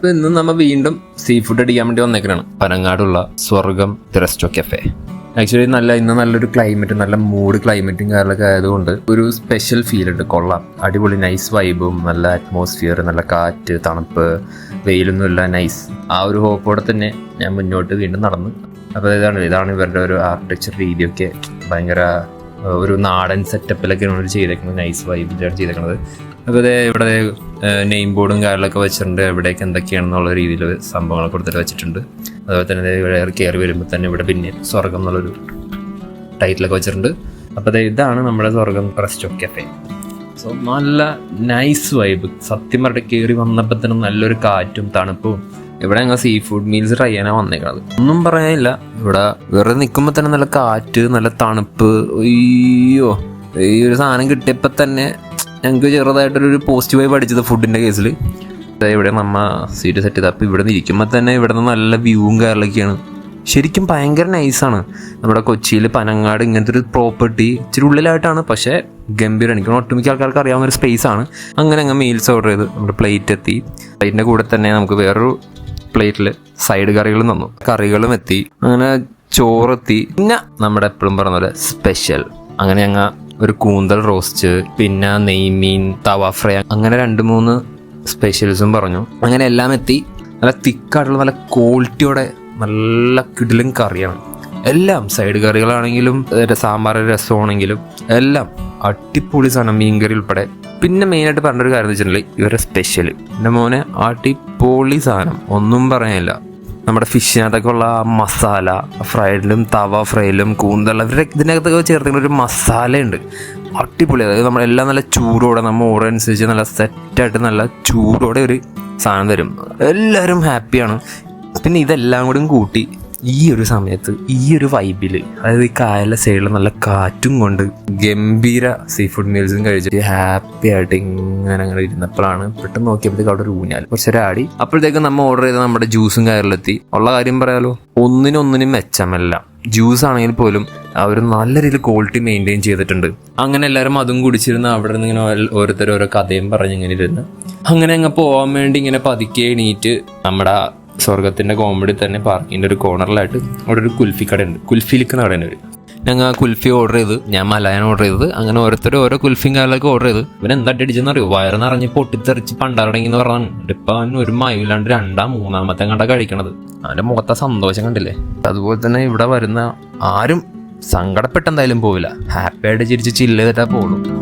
അപ്പൊ ഇന്ന് നമ്മൾ വീണ്ടും സീ ഫുഡ് അടിക്കാൻ വേണ്ടി വന്നേക്കാണ് പനങ്ങാടുള്ള സ്വർഗം റെസ്റ്റോ കഫേ ആക്ച്വലി നല്ല ഇന്ന് നല്ലൊരു ക്ലൈമറ്റ് നല്ല മൂഡ് ക്ലൈമറ്റും കാര്യങ്ങളൊക്കെ ആയതുകൊണ്ട് ഒരു സ്പെഷ്യൽ ഫീൽ ഉണ്ട്. കൊള്ളാം. അടിപൊളി നൈസ് വൈബും നല്ല അറ്റ്മോസ്ഫിയർ നല്ല കാറ്റ് തണുപ്പ് വെയിലൊന്നുമില്ല നൈസ് ആ ഒരു ഹോപ്പോടെ തന്നെ ഞാൻ മുന്നോട്ട് വീണ്ടും നടന്നു. അപ്പോൾ ഇതാണ് ഇതാണ് ഇവരുടെ ഒരു ആർക്കിടെക്ചർ രീതിയൊക്കെ ഭയങ്കര ഒരു നാടൻ സെറ്റപ്പിലൊക്കെയാണ് ഇവർ ചെയ്തേക്കുന്നത്. നൈസ് വൈബിലാണ് ചെയ്തേക്കുന്നത്. ഇത് ഇവിടെ നെയിം ബോർഡും കാര്യങ്ങളൊക്കെ വെച്ചിട്ടുണ്ട്. എവിടേക്ക് എന്തൊക്കെയാണെന്നുള്ള രീതിയിൽ സംഭവങ്ങളൊക്കെ കൊടുത്തിട്ട് വെച്ചിട്ടുണ്ട്. അതുപോലെ തന്നെ ഇവിടെ കയറി വരുമ്പോൾ തന്നെ ഇവിടെ പിന്നെ സ്വർഗം എന്നുള്ളൊരു ടൈറ്റിലൊക്കെ വെച്ചിട്ടുണ്ട്. അപ്പോൾ ഇതാണ് നമ്മുടെ സ്വർഗം റെസ്റ്റോ കഫേ സോ നല്ല നൈസ് വൈബ് സത്യം പറഞ്ഞിട്ട് കയറി വന്നപ്പോൾ തന്നെ നല്ലൊരു കാറ്റും തണുപ്പും ഇവിടെ ഞങ്ങൾ സീ ഫുഡ് മീൽസ് ട്രൈ ചെയ്യാനാണ് വന്നേക്കണത്. ഒന്നും പറയാനില്ല. ഇവിടെ വെറുതെ നിൽക്കുമ്പോൾ തന്നെ നല്ല കാറ്റ് നല്ല തണുപ്പ്. അയ്യോ. ഈ ഒരു സാധനം കിട്ടിയപ്പോൾ തന്നെ ഞങ്ങൾക്ക് ചെറുതായിട്ടൊരു പോസിറ്റീവ് വൈബ് അടിച്ചത് ഫുഡിന്റെ കേസിൽ ഇവിടെ നമ്മ സീറ്റ് സെറ്റ് ചെയ്ത് അപ്പോൾ ഇവിടെ നിന്ന് ഇരിക്കുമ്പോൾ തന്നെ ഇവിടെ നിന്ന് നല്ല വ്യൂവും കാര്യങ്ങളൊക്കെയാണ് ശരിക്കും ഭയങ്കര നൈസാണ് നമ്മുടെ കൊച്ചിയിൽ പനങ്ങാട് ഇങ്ങനത്തെ ഒരു പ്രോപ്പർട്ടി ഇച്ചിരി ഉള്ളിലായിട്ടാണ്. പക്ഷേ ഗംഭീരം. എനിക്ക് ഒട്ടുമിക്ക ആൾക്കാർക്ക് അറിയാവുന്ന ഒരു സ്പേസ് ആണ്. അങ്ങനെ അങ്ങ് മീൽസ് ഓർഡർ ചെയ്ത് നമ്മുടെ പ്ലേറ്റ് എത്തി. പ്ലേറ്റിന്റെ കൂടെ തന്നെ നമുക്ക് വേറൊരു പ്ലേറ്റിൽ സൈഡ് കറികളും തന്നു. കറികളും എത്തി. അങ്ങനെ ചോറെത്തി. പിന്നെ നമ്മുടെ എപ്പോഴും പറഞ്ഞ പോലെ സ്പെഷ്യൽ അങ്ങനെ ഞങ്ങൾ ഒരു കൂന്തൽ റോസ്റ്റ് പിന്നെ നെയ്മീൻ തവ ഫ്രൈ അങ്ങനെ രണ്ട് മൂന്ന് സ്പെഷ്യൽസും പറഞ്ഞു. അങ്ങനെ എല്ലാം എത്തി. നല്ല തിക്കായിട്ടുള്ള നല്ല ക്വാളിറ്റിയോടെ നല്ല കിടിലും കറിയാണ്. എല്ലാം സൈഡ് കറികളാണെങ്കിലും സാമ്പാർ രസമാണെങ്കിലും എല്ലാം അടിപൊളി സാധനം മീൻകറി ഉൾപ്പെടെ. പിന്നെ മെയിനായിട്ട് പറഞ്ഞൊരു കാര്യം എന്ന് വെച്ചിട്ടുണ്ടെങ്കിൽ ഇവരുടെ സ്പെഷ്യൽ എന്റെ മോനെ അടിപൊളി സാധനം. ഒന്നും പറയാനില്ല. നമ്മുടെ ഫിഷിനകത്തൊക്കെ ഉള്ള മസാല ഫ്രൈഡിലും തവ ഫ്രൈയിലും കൂന്തൽ ഇവരുടെ ഇതിനകത്തൊക്കെ ചേർത്തിട്ടുള്ള ഒരു മസാലയുണ്ട് അടിപൊളി. അതായത് നമ്മളെല്ലാം നല്ല ചൂടോടെ നമ്മൾ ഓർഡർ അനുസരിച്ച് നല്ല സെറ്റായിട്ട് നല്ല ചൂടോടെ ഒരു സാധനം തരും. എല്ലാവരും ഹാപ്പിയാണ് പിന്നെ ഇതെല്ലാം കൂടി കൂട്ടി ഈ ഒരു സമയത്ത് ഈ ഒരു വൈബിൽ അതായത് ഈ കായലിലെ സൈഡിൽ നല്ല കാറ്റും കൊണ്ട് ഗംഭീര സീ ഫുഡ് മീൽസും കഴിച്ചിട്ട് ഹാപ്പി ആയിട്ട് ഇങ്ങനെ അങ്ങനെ ഇരുന്നപ്പോഴാണ് പെട്ടെന്ന് നോക്കിയപ്പോഴത്തേക്ക് അവിടെ ഒരു ഊഞ്ഞാൽ കുറച്ചൊരാടി. അപ്പോഴത്തേക്കും നമ്മൾ ഓർഡർ ചെയ്ത നമ്മുടെ ജ്യൂസും കയറിലെത്തി ഉള്ള കാര്യം പറയാലോ? ഒന്നിനൊന്നിനും മെച്ചമല്ല. ജ്യൂസ് ആണെങ്കിൽ പോലും അവർ നല്ല രീതിയിൽ ക്വാളിറ്റി മെയിന്റെയിൻ ചെയ്തിട്ടുണ്ട്. അങ്ങനെ എല്ലാവരും അതും കുടിച്ചിരുന്ന് അവിടെ നിന്ന് ഇങ്ങനെ ഓരോരുത്തരും ഓരോ കഥയും പറഞ്ഞ് ഇങ്ങനെ ഇരുന്ന്. അങ്ങനെ അങ്ങ് പോകാൻ വേണ്ടി ഇങ്ങനെ പതുക്കെ എണീറ്റ് നമ്മുടെ സ്വർഗത്തിന്റെ കോമഡി തന്നെ പാർക്കിന്റെ ഒരു കോർണറിലായിട്ട് അവിടെ ഒരു കുൽഫി കടയുണ്ട് കുൽഫിലിക്കുന്ന കടയാണ് ഒരു. ഞങ്ങൾ ആ കുൽഫി ഓർഡർ ചെയ്ത് ഞാൻ മലായൻ ഓർഡർ ചെയ്തത് അങ്ങനെ ഓരോരുത്തർ ഓരോ കുൽഫിയും കാലൊക്കെ ഓർഡർ ചെയ്ത്. ഇവൻ എന്താ അടിച്ചെന്ന് അറിയോ വയറ് നിറഞ്ഞ് പൊട്ടിത്തെറിച്ച് പണ്ടാറടങ്ങി എന്ന് പറഞ്ഞാണ് ഇപ്പം അവൻ ഒരു മയിലാണ്ട് രണ്ടാം മൂന്നാമത്തെ കണ്ട കഴിക്കണത്. അവന്റെ മുഖത്തെ സന്തോഷം കണ്ടില്ലേ? അതുപോലെ തന്നെ ഇവിടെ വരുന്ന ആരും സങ്കടപ്പെട്ടെന്തായാലും പോവില്ല. ഹാപ്പി ആയിട്ട് ചിരിച്ച് ചില്ല് ചെയ്തിട്ടാ പോകുള്ളൂ